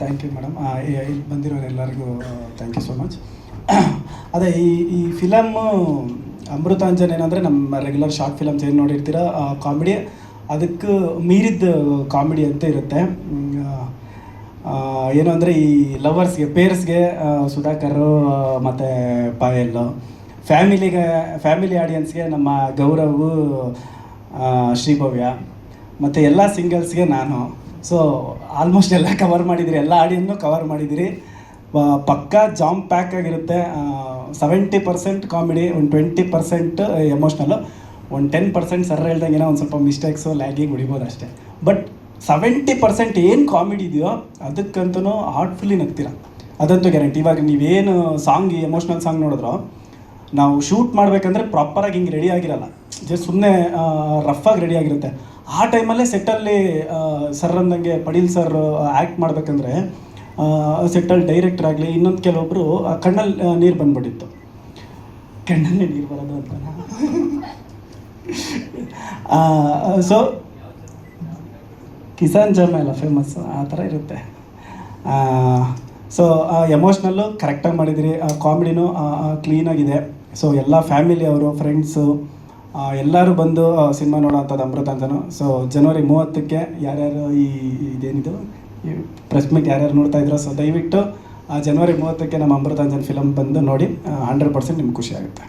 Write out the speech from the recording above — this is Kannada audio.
ಥ್ಯಾಂಕ್ ಯು ಮೇಡಮ್ ಇಲ್ಲಿ ಬಂದಿರೋರು ಎಲ್ಲರಿಗೂ ಥ್ಯಾಂಕ್ ಯು ಸೋ ಮಚ್ ಅದೇ, ಈ ಈ ಫಿಲಮ್ ಅಮೃತಾಂಜನ್ ಏನಂದರೆ ನಮ್ಮ ರೆಗ್ಯುಲರ್ ಶಾರ್ಟ್ ಫಿಲಮ್ಸ್ ಏನು ನೋಡಿರ್ತೀರ ಕಾಮಿಡಿ ಅದಕ್ಕೆ ಮೀರಿದ ಕಾಮಿಡಿ ಅಂತ ಇರುತ್ತೆ. ಏನು ಅಂದರೆ ಈ ಲವರ್ಸ್ಗೆ ಪೇರ್ಸ್ಗೆ ಸುಧಾಕರ್ ಮತ್ತು ಪಾಯಲ್. ಫ್ಯಾಮಿಲಿಗೆ ಫ್ಯಾಮಿಲಿ ಆಡಿಯನ್ಸ್ಗೆ ನಮ್ಮ ಗೌರವ್ ಶ್ರೀಭವ್ಯ. ಮತ್ತು ಎಲ್ಲ ಸಿಂಗಲ್ಸ್ಗೆ ನಾನು. ಸೊ ಆಲ್ಮೋಸ್ಟ್ ಎಲ್ಲ ಕವರ್ ಮಾಡಿದಿರಿ, ಎಲ್ಲ ಆಡಿಯನ್ನು ಕವರ್ ಮಾಡಿದಿರಿ. ಪಕ್ಕಾ ಜಾಮ್ ಪ್ಯಾಕ್ ಆಗಿರುತ್ತೆ. ಸೆವೆಂಟಿ ಪರ್ಸೆಂಟ್ ಕಾಮಿಡಿ ಒಂದು ಟ್ವೆಂಟಿ ಪರ್ಸೆಂಟ್ ಎಮೋಷ್ನಲ್ಲು ಒಂದು ಟೆನ್ ಪರ್ಸೆಂಟ್ ಸರ್ ಹೇಳ್ದಂಗೆ ಏನೋ ಒಂದು ಸ್ವಲ್ಪ ಮಿಸ್ಟೇಕ್ಸು ಲ್ಯಾಗಿಂಗ್ ಉಡಿಬೋದು ಅಷ್ಟೇ. ಬಟ್ ಸೆವೆಂಟಿ ಪರ್ಸೆಂಟ್ ಏನು ಕಾಮಿಡಿ ಇದೆಯೋ ಅದಕ್ಕಂತೂ ಹಾರ್ಟ್ಫುಲ್ಲಿ ನಗ್ತೀರ? ಅದಂತೂ ಗ್ಯಾರಂಟಿ ಇವಾಗ ನೀವೇನು ಸಾಂಗ್ ಎಮೋಷ್ನಲ್ ಸಾಂಗ್ ನೋಡಿದ್ರೋ, ನಾವು ಶೂಟ್ ಮಾಡಬೇಕಂದ್ರೆ ಪ್ರಾಪರಾಗಿ ಹಿಂಗೆ ರೆಡಿ ಆಗಿರಲ್ಲ. ಜಸ್ಟ್ ಸುಮ್ಮನೆ ರಫಾಗಿ ರೆಡಿ ಆಗಿರುತ್ತೆ. ಆ ಟೈಮಲ್ಲೇ ಸೆಟ್ಟಲ್ಲಿ ಸರ್ ಅಂದಂಗೆ ಪಡೀಲ್ ಸರ್ ಆ್ಯಕ್ಟ್ ಮಾಡಬೇಕಂದ್ರೆ ಸೆಟ್ಟಲ್ಲಿ ಡೈರೆಕ್ಟರ್ ಆಗಲಿ, ಇನ್ನೊಂದು ಕೆಲವೊಬ್ಬರು ಕಣ್ಣಲ್ಲಿ ನೀರು ಬಂದ್ಬಿಟ್ಟಿತ್ತು. ಕಣ್ಣಲ್ಲಿ ನೀರು ಬರೋದು ಅಂತ. ಸೊ ಕಿಸಾನ್ ಜಮ್ ಎಲ್ಲ ಫೇಮಸ್ ಆ ಥರ ಇರುತ್ತೆ. ಸೊ ಎಮೋಷ್ನಲ್ಲು ಕರೆಕ್ಟಾಗಿ ಮಾಡಿದಿರಿ ಕಾಮಿಡಿನೂ ಕ್ಲೀನಾಗಿದೆ ಸೊ ಎಲ್ಲ ಫ್ಯಾಮಿಲಿ ಅವರು ಫ್ರೆಂಡ್ಸು ಎಲ್ಲರೂ ಬಂದು ಸಿನಿಮಾ ನೋಡೋವಂಥದ್ದು ಅಮೃತ ಅಂತನೂ. ಸೊ ಜನವರಿ ಮೂವತ್ತಕ್ಕೆ ಯಾರ್ಯಾರು ಈ, ಇದೇನಿದು ಪ್ರೆಸ್ ಮೀಟ್ ಯಾರ್ಯಾರು ನೋಡ್ತಾ ಇದ್ರು ಸೊ ದಯವಿಟ್ಟು, ಆ ಜನವರಿ ಮೂವತ್ತಕ್ಕೆ ನಮ್ಮ ಅಮೃತಾಂಜನ್ ಫಿಲಮ್ ಬಂದು ನೋಡಿ. ಹಂಡ್ರೆಡ್ ಪರ್ಸೆಂಟ್ ನಿಮ್ಗೆ ಖುಷಿ ಆಗುತ್ತೆ.